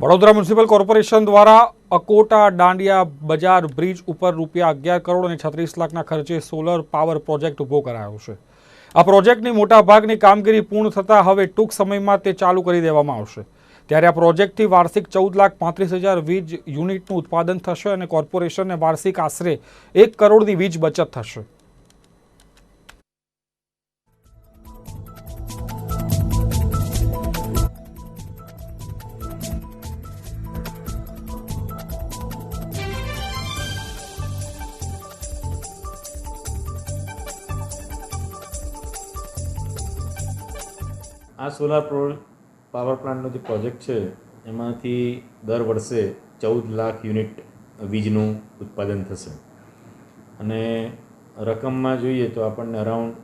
Vadodara municipal corporation દ્વારા અકોટા દાંડિયા બજાર bridge ઉપર રૂપિયા અગિયાર કરોડ અને છત્રીસ લાખના ખર્ચે સોલર પાવર પ્રોજેક્ટ ઊભો કરાયો છે. આ પ્રોજેક્ટની મોટા ભાગની કામગીરી પૂર્ણ થતાં હવે ટૂંક સમયમાં તે ચાલુ કરી દેવામાં આવશે. ત્યારે આ પ્રોજેક્ટથી વાર્ષિક ચૌદ લાખ પાંત્રીસ હજાર વીજ યુનિટનું ઉત્પાદન થશે અને કોર્પોરેશનને વાર્ષિક આશરે એક કરોડની વીજ બચત થશે. આ સોલાર પ્રો પાવર પ્લાન્ટનો જે પ્રોજેક્ટ છે, એમાંથી દર વર્ષે ચૌદ લાખ યુનિટ વીજનું ઉત્પાદન થશે. અને રકમમાં જોઈએ તો આપણને અરાઉન્ડ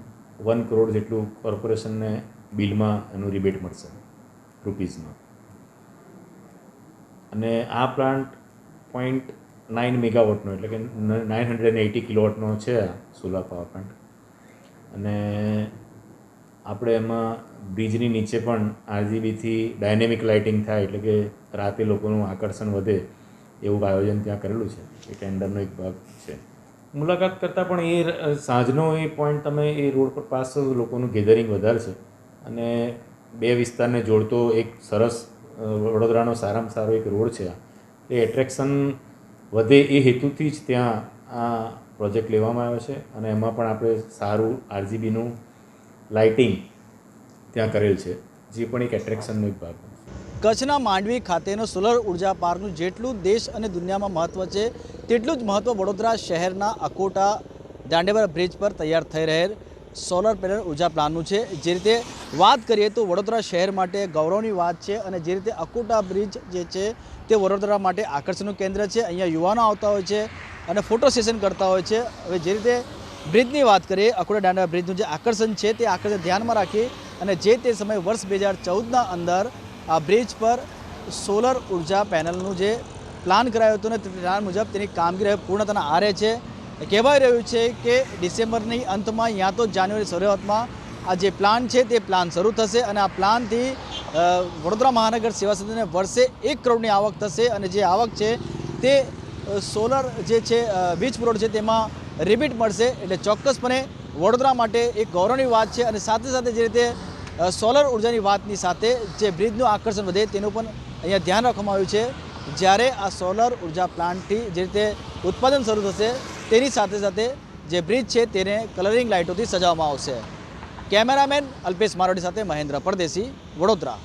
વન કરોડ જેટલું કોર્પોરેશનને બિલમાં એનું રિબેટ મળશે રૂપીઝમાં અને આ પ્લાન્ટ પોઈન્ટ નાઇન મેગાવોટનો એટલે કે નાઇન હંડ્રેડ એટી કિલોવોટનો છે સોલાર પાવર પ્લાન્ટ અને આપણે એમાં બ્રિજની નીચે પણ આરજીબીથી ડાયનેમિક લાઇટિંગ થાય એટલે કે રાતે લોકોનું આકર્ષણ વધે એવું આયોજન ત્યાં કરેલું છે. એ ટેન્ડરનો એક ભાગ છે. મુલાકાત કરતાં પણ એ સાંજનો એ પોઈન્ટ તમે એ રોડ પર પાસ લોકોનું ગેધરિંગ વધારે છે અને બે વિસ્તારને જોડતો એક સરસ વડોદરાનો સારામાં સારો એક રોડ છે એ એટ્રેક્શન વધે એ હેતુથી જ ત્યાં આ પ્રોજેક્ટ લેવામાં આવ્યો છે અને એમાં પણ આપણે સારું આરજીબીનું લાઇટિંગ ત્યાં કરેલ છે, જે પણ એક એટ્રેક્શનનો એક ભાગ કચ્છના માંડવી ખાતેનો સોલર ઊર્જા પાર્કનું જેટલું દેશ અને દુનિયામાં મહત્ત્વ છે, તેટલું જ મહત્ત્વ વડોદરા શહેરના અકોટા દાંડેવર બ્રિજ પર તૈયાર થઈ રહેલ સોલર પેનલ ઊર્જા પ્લાનનું છે. જે રીતે વાત કરીએ તો વડોદરા શહેર માટે ગૌરવની વાત છે અને જે રીતે અકોટા બ્રિજ જે છે, તે વડોદરા માટે આકર્ષણનું કેન્દ્ર છે. અહીંયા યુવાનો આવતા હોય છે અને ફોટો સેશન કરતા હોય છે. હવે જે રીતે બ્રિજની વાત કરીએ, અકોટા દાંડા બ્રિજનું જે આકર્ષણ છે તે આકર્ષણ ધ્યાનમાં રાખી અને જે તે સમયે વર્ષ બે હજાર ચૌદના અંદર આ બ્રિજ પર સોલર ઊર્જા પેનલનું જે પ્લાન કરાયો હતો ને તે પ્લાન મુજબ તેની કામગીરી પૂર્ણતાના આરે છે. કહેવાઈ રહ્યું છે કે ડિસેમ્બરની અંતમાં યા તો જાન્યુઆરી શરૂઆતમાં આ જે પ્લાન છે તે પ્લાન શરૂ થશે અને આ પ્લાનથી વડોદરા મહાનગર સેવા સદનને વર્ષે એક કરોડની આવક થશે અને જે આવક છે તે સોલર જે છે વીજ પુરવઠો છે તેમાં રિબીટ મળશે એટલે ચોક્કસપણે વડોદરા માટે એક ગૌરવની વાત છે અને સાથે સાથે જે રીતે સોલર ઉર્જાની વાતની સાથે જે બ્રિજનું આકર્ષણ વધે તેનું પણ અહીંયા ધ્યાન રાખવામાં આવ્યું છે. જ્યારે આ સોલર ઊર્જા પ્લાન્ટથી જે રીતે ઉત્પાદન શરૂ થશે, તેની સાથે સાથે જે બ્રિજ છે તેને કલરિંગ લાઇટોથી સજાવવામાં આવશે. કેમેરામેન અલ્પેશ મારોડી સાથે મહેન્દ્ર પરદેશી, વડોદરા.